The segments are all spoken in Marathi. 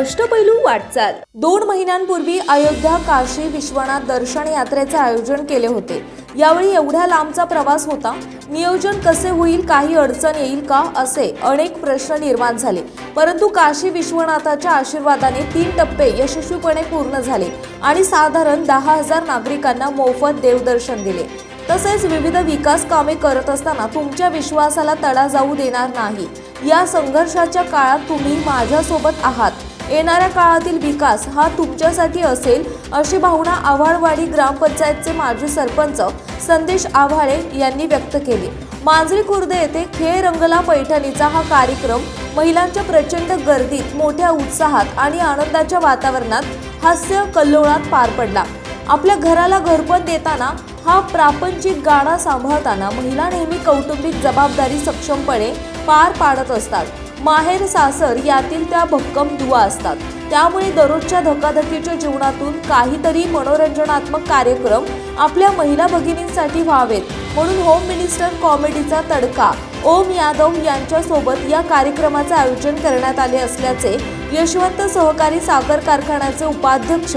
अष्टपैलू वाटचाल. दोन महिन्यांपूर्वी अयोध्या काशी विश्वनाथ दर्शन यात्रेचे आयोजन केले होते. यावेळी एवढ्या लांबचा प्रवास होता नियोजन कसे होईल काही अडचण येईल का असे अनेक प्रश्न निर्माण झाले. परंतु काशी विश्वनाथाच्या आशीर्वादाने तीन टप्पे यशस्वीपणे पूर्ण झाले आणि साधारण दहा हजार नागरिकांना मोफत देवदर्शन दिले. तसेच विविध विकास कामे करत असताना तुमच्या विश्वासाला तडा जाऊ देणार नाही. या संघर्षाच्या काळात तुम्ही माझ्यासोबत आहात. येणाऱ्या काळातील विकास हा तुमच्यासाठी असेल अशी भावना आव्हाडवाडी ग्रामपंचायतचे माजी सरपंच संदेश आव्हाळे यांनी व्यक्त केली. मांजरी खुर्द येथे खेळ रंगला पैठणीचा हा कार्यक्रम महिलांच्या प्रचंड गर्दीत मोठ्या उत्साहात आणि आनंदाच्या वातावरणात हास्य कल्लोळात पार पडला. आपल्या घराला घरपण देताना हा प्रापंचिक गाडा सांभाळताना महिला नेहमी कौटुंबिक जबाबदारी सक्षमपणे पार पाडत असतात. माहेर सासर यातील त्या भक्कम दुवा असतात. त्यामुळे दररोजच्या धकाधकीच्या जीवनातून काहीतरी मनोरंजनात्मक कार्यक्रम आपल्या महिला भगिनींसाठी व्हावेत. म्हणून होम मिनिस्टर कॉमेडीचा तडका ओम यादव यांच्यासोबत या कार्यक्रमाचे आयोजन करण्यात आले असल्याचे यशवंत सहकारी साखर कारखान्याचे उपाध्यक्ष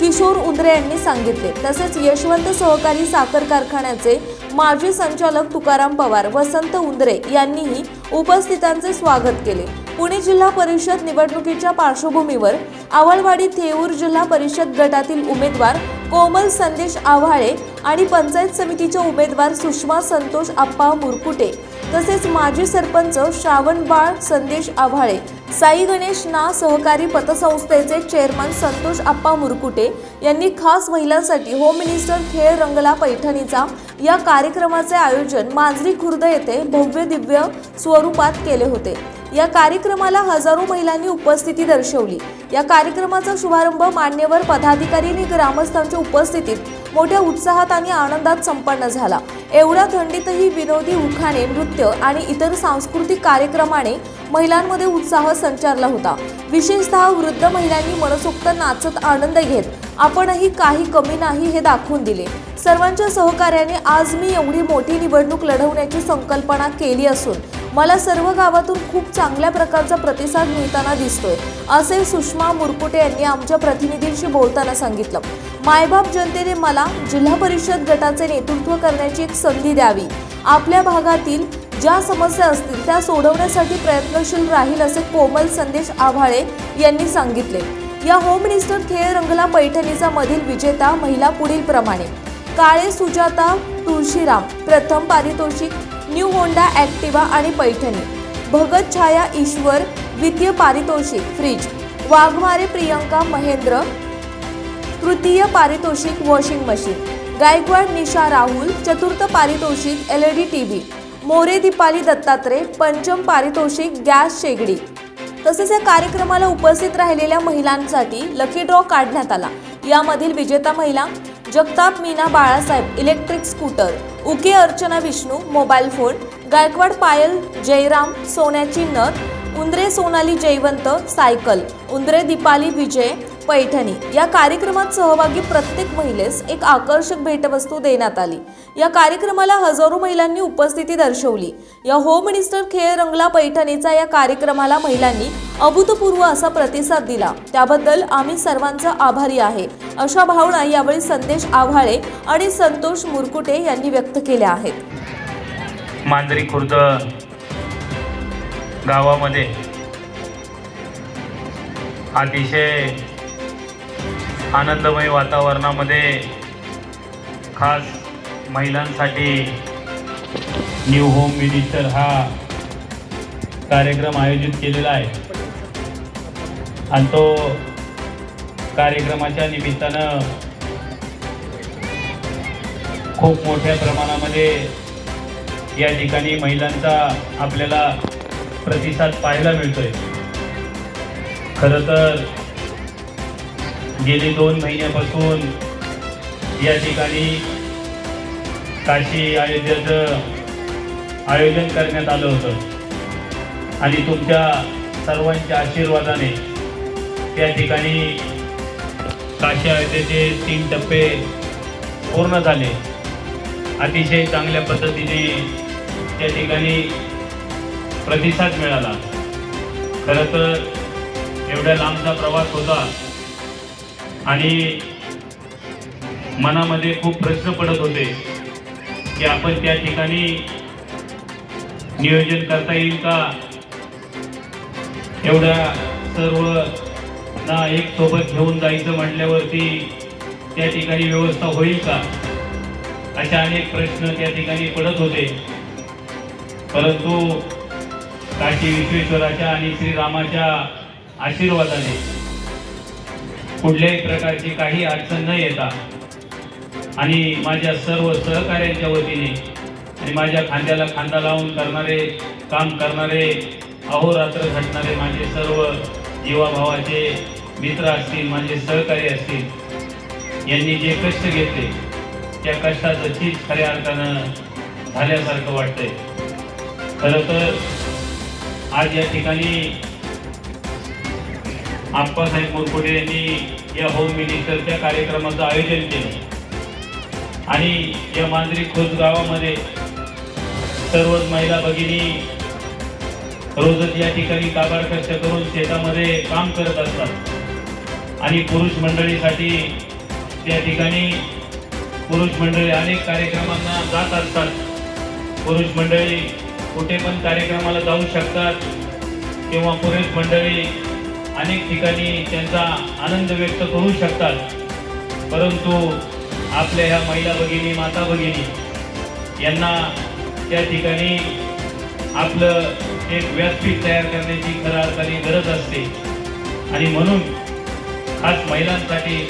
किशोर उंद्रे यांनी सांगितले. तसेच यशवंत सहकारी साखर कारखान्याचे माजी संचालक तुकाराम पवार वसंत उंदरे यांनीही उपस्थितांचे स्वागत केले. पुणे जिल्हा परिषद निवडणुकीच्या पार्श्वभूमीवर आवळवाडी थेऊर जिल्हा परिषद गटातील उमेदवार कोमल संदेश आव्हाळे आणि पंचायत समितीचे उमेदवार सुषमा संतोष आप्पा मुरकुटे तसेच माजी सरपंच श्रावण बाळ संदेश आव्हाळे साई गणेश ना सहकारी पतसंस्थेचे चेअरमन संतोष आप्पा मुरकुटे यांनी खास महिलांसाठी होम मिनिस्टर खेळ रंगला पैठणीचा या कार्यक्रमाचे आयोजन मांजरी खुर्द येथे भव्य दिव्य स्वरूपात केले होते. या कार्यक्रमाला हजारो महिलांनी उपस्थिती दर्शवली. या कार्यक्रमाचा शुभारंभ मान्यवर पदाधिकारी आणि ग्रामस्थांच्या उपस्थितीत मोठ्या उत्साहात आणि आनंदात संपन्न झाला. एवढ्या थंडीतही विनोदी उखाणे नृत्य आणि इतर सांस्कृतिक कार्यक्रमाने महिलांमध्ये उत्साह संचारला होता. विशेषतः वृद्ध महिलांनी मनसोक्त नाचत आनंद घेत आपणही काही कमी नाही हे दाखवून दिले. सर्वांच्या सहकार्याने आज मी एवढी मोठी निवडणूक लढवण्याची संकल्पना केली असून मला सर्व गावातून खूप चांगल्या प्रकारचा प्रतिसाद मिळताना दिसतोय असे सुषमा मुरकुटे यांनी आमच्या प्रतिनिधींशी बोलताना सांगितलं. मायबाप जनतेने मला जिल्हा परिषद गटाचे नेतृत्व करण्याची एक संधी द्यावी. आपल्या भागातील ज्या समस्या असतील त्या सोडवण्यासाठी प्रयत्नशील राहील असे कोमल संदेश आभाळे यांनी सांगितले. या होम मिनिस्टर खेळ रंगला पैठणीचा मधील विजेता महिला पुढील प्रमाणे काळे सुजाता तुळशीराम. प्रथम पारितोषिक न्यू होंडा ॲक्टिवा आणि पैठणी. भगत छाया ईश्वर द्वितीय पारितोषिक फ्रीज. वाघमारे प्रियंका महेंद्र तृतीय पारितोषिक वॉशिंग मशीन. गायकवाड निशा राहुल चतुर्थ पारितोषिक L E D T V. More Deepali Dattatray पंचम पारितोषिक गॅस शेगडी. तसेच या कार्यक्रमाला उपस्थित राहिलेल्या महिलांसाठी लकी ड्रॉ काढण्यात आला. यामधील विजेता महिला Jagtap Meena Balasaheb electric scooter Uke Archana Vishnu mobile phone Gaikwad Payal Jayram सोन्याची नथ उंद्रे सोनाली जयवंत सायकल उंद्रे दीपाली विजय पैठणी या कार्यक्रमात सहभागी प्रत्येक महिलेस एक आकर्षक भेटवस्तू देण्यात आली. या कार्यक्रमाला हजारो महिलांनी उपस्थिती दर्शवली. या होम मिनिस्टर खेळ रंगला पैठणीचा या कार्यक्रमाला महिलांनी अभूतपूर्व असा प्रतिसाद दिला. त्याबद्दल आम्ही सर्वांचा आभारी आहे. अशा भावना यावेळी संदेश आव्हाळे आणि संतोष मुरकुटे यांनी व्यक्त केल्या आहेत. मांजरी खुर्द गावामध्ये अतिशय आनंदमय वातावरणामध्ये खास महिलांसाठी न्यू होम मिनिस्टर हा कार्यक्रम आयोजित केलेला आहे. आणि तो कार्यक्रमाच्या निमित्तानं खूप मोठ्या प्रमाणामध्ये या ठिकाणी महिलांचा आपल्याला प्रतिसाद पाहायला मिळतोय. खरं तर गेले दोन महिन्यापासून या ठिकाणी काशी अयोध्याचं आयोजन करण्यात आलं होतं. आणि तुमच्या सर्वांच्या आशीर्वादाने त्या ठिकाणी काशी अयोध्येचे तीन टप्पे पूर्ण झाले. अतिशय चांगल्या पद्धतीने त्या ठिकाणी प्रतिसाद मिळाला. खरं तर एवढ्या लांबचा प्रवास होता. आणि मनामध्ये खूप प्रश्न पडत होते की आपण त्या ठिकाणी नियोजन करता येईल का? एवढ्या सर्व ना एक सोबत घेऊन जायचं म्हटल्यावरती त्या ठिकाणी व्यवस्था होईल का? अशा अनेक प्रश्न त्या ठिकाणी पडत होते. परंतु काशी विश्वेश्वराच्या आणि श्रीरामाच्या आशीर्वादाने कुठल्याही प्रकारची काही अडचण न येता आणि माझ्या सर्व सहकाऱ्यांच्या वतीने आणि माझ्या खांद्याला खांदा लावून करणारे काम करणारे अहोरात्र झटणारे माझे सर्व जीवाभावाचे मित्र असतील माझे सहकारी असतील यांनी जे कष्ट घेतले त्या कष्टाचं चीज खऱ्या अर्थानं झाल्यासारखं वाटतंय. खरं तर आज या ठिकाणी आप्पासाहेब मुरकुटे यांनी या होम मिनिस्टरच्या कार्यक्रमाचं आयोजन केलं. आणि या मांजरी खोत गावामध्ये सर्वच महिला भगिनी रोजच या ठिकाणी काबाड कष्ट करून शेतामध्ये काम करत असतात. आणि पुरुष मंडळीसाठी त्या ठिकाणी पुरुष मंडळी अनेक कार्यक्रमांना जात असतात. पुरुष मंडळी कुठे पण कार्यक्रमाला जाऊ शकतात किंवा पुरुष मंडळी अनेक ठिकाणी त्यांचा आनंद व्यक्त करू शकतात. परंतु आपल्या ह्या महिला भगिनी माता भगिनी यांना त्या ठिकाणी आपलं एक व्यासपीठ तयार करण्याची खऱ्या अर्थाने गरज असते. आणि म्हणून खास महिलांसाठी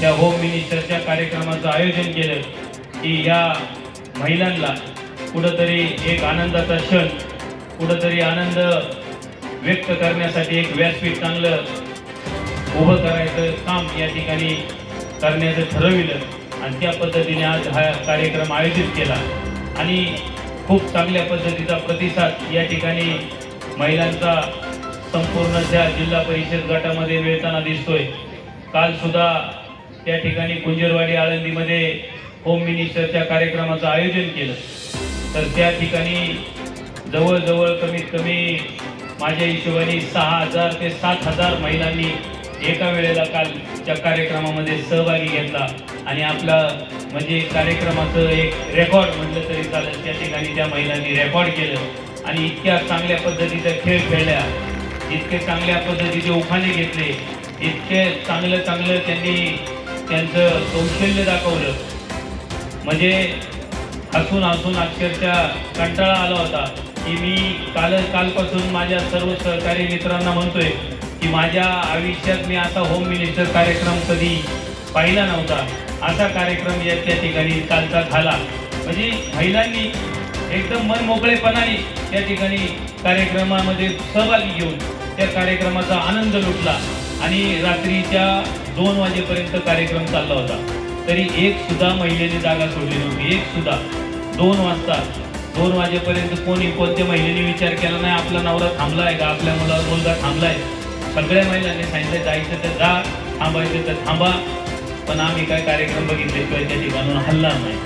त्या होम मिनिस्टरच्या कार्यक्रमाचं आयोजन केलं की या महिलांना कुठंतरी एक आनंदाचा क्षण कुठंतरी आनंद व्यक्त करण्यासाठी एक व्यासपीठ चांगलं उभं करायचं काम या ठिकाणी करण्याचं ठरविलं. आणि त्या पद्धतीने आज हा कार्यक्रम आयोजित केला. आणि खूप चांगल्या पद्धतीचा प्रतिसाद या ठिकाणी महिलांचा संपूर्ण त्या जिल्हा परिषद गटामध्ये मिळताना दिसतोय कालसुद्धा त्या ठिकाणी कुंजरवाडी आळंदीमध्ये होम मिनिस्टरच्या कार्यक्रमाचं आयोजन केलं. तर त्या ठिकाणी जवळजवळ कमीत कमी माझ्या हिशोबाने सहा हजार ते सात हजार महिलांनी एका वेळेला कालच्या कार्यक्रमामध्ये सहभागी घेतला. आणि आपला म्हणजे कार्यक्रमाचं एक रेकॉर्ड म्हटलं तरी चालेल. त्या ठिकाणी त्या महिलांनी रेकॉर्ड केलं. आणि इतक्या चांगल्या पद्धतीचा खेळ खेळल्या. इतके चांगल्या पद्धतीचे उखाणे घेतले. इतके चांगलं चांगलं त्यांनी त्यांचं कौशल्य दाखवलं. म्हणजे हसून हसून अक्षरशः कंटाळा आला होता. की मी काल कालपासून माझ्या सर्व सहकारी मित्रांना म्हणतोय की माझ्या आयुष्यात मी आता होम मिनिस्टर कार्यक्रम कधी पाहिला नव्हता. असा कार्यक्रम या त्या ठिकाणी कालचा झाला. म्हणजे महिलांनी एकदम मन मोकळेपणाने त्या ठिकाणी कार्यक्रमामध्ये सहभागी घेऊन त्या कार्यक्रमाचा आनंद लुटला आणि रात्रीच्या दोन वाजेपर्यंत कार्यक्रम चालला होता. तरी एक सुद्धा महिलेने जागा सोडली नव्हती. एक सुद्धा. दोन वाजता दोन वाजेपर्यंत कोणी कोणत्या महिलेने विचार केला नाही आपला नवरा थांबला आहे का? आपल्या मुलावर मुलगा थांबलाय. सगळ्या महिलांनी सांगितलं जायचं तर जा थांबायचं तर थांबा पण आम्ही काय कार्यक्रम बघितले किंवा त्या ठिकाणून हल्ला नाही.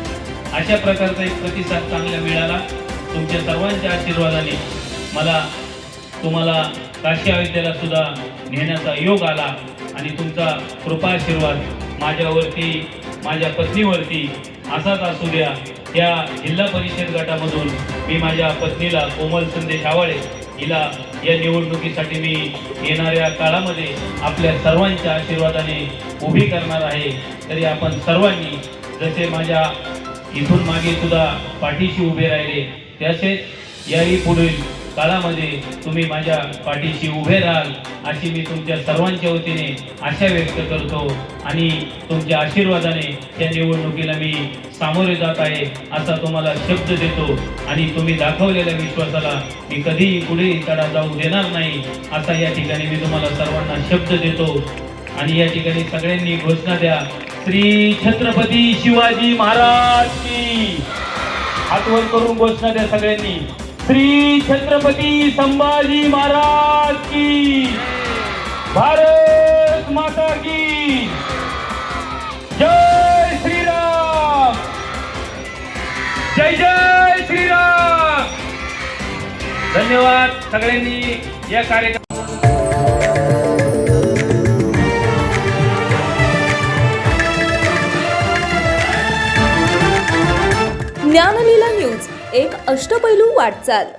अशा प्रकारचा एक प्रतिसाद चांगला मिळाला. तुमच्या सर्वांच्या आशीर्वादाने मला तुम्हाला काशी अयोध्येला सुद्धा नेण्याचा योग आला आणि तुमचा कृपा आशीर्वाद माझ्यावरती माझ्या पत्नीवरती असाच असू द्या. या जिल्हा परिषद गटामधून मी माझ्या पत्नीला कोमल संदेश आवाळे हिला या निवडणुकीसाठी मी येणाऱ्या काळामध्ये आपल्या सर्वांच्या आशीर्वादाने उभी करणार आहे. तरी आपण सर्वांनी जसे माझ्या इथून मागे सुद्धा पाठीशी उभे राहिले तसेच याही पुढील काळामध्ये तुम्ही माझ्या पाठीशी उभे राहाल अशी मी तुमच्या सर्वांच्या वतीने आशा व्यक्त करतो. आणि तुमच्या आशीर्वादाने त्या निवडणुकीला मी सामोरे जात आहे असा तुम्हाला शब्द देतो. आणि तुम्ही दाखवलेल्या विश्वासाला मी कधीही पुढे तडा जाऊ देणार नाही असा या ठिकाणी मी तुम्हाला सर्वांना शब्द देतो. आणि या ठिकाणी सगळ्यांनी घोषणा द्या. श्री छत्रपती शिवाजी महाराज की. हातवर करून घोषणा द्या सगळ्यांनी. श्री छत्रपती संभाजी महाराज की। भारत माता की। जय श्रीराम। जय जय श्रीराम। धन्यवाद सगळ्यांनी या कार्यक्रम ज्ञानलीला एक अष्टपैलू वाटचाल.